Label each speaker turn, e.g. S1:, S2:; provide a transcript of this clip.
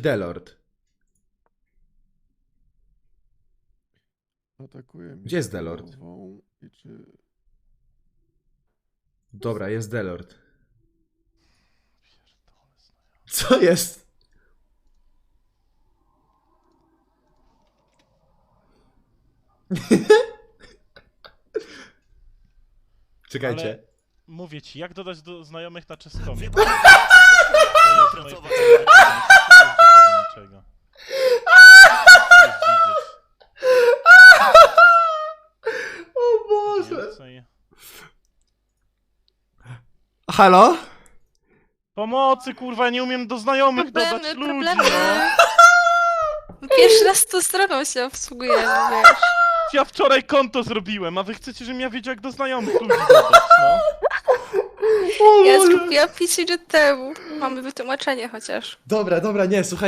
S1: Delord.
S2: Atakuje mnie
S1: Gdzie jest Delord?
S2: czy...
S1: Dobra, jest Delord. Co jest? Czekajcie.
S3: Ale mówię ci, jak dodać do znajomych na czeskomie?
S4: Pracować.
S3: niczego.
S1: O Boże.
S3: Więcej.
S1: Halo?
S3: Pomocy, kurwa, nie umiem do znajomych dodać
S5: Problemy,
S3: ludzi,
S5: problemy.
S3: no.
S5: Pierwszy raz tą stroną się obsługujemy, wiesz.
S3: Ja wczoraj konto zrobiłem, a wy chcecie, żebym ja wiedział, jak do znajomych ludzi dodać, no.
S5: Ja zrobiłam 5 minut temu. Mamy wytłumaczenie chociaż.
S1: Dobra, dobra, nie, słuchaj.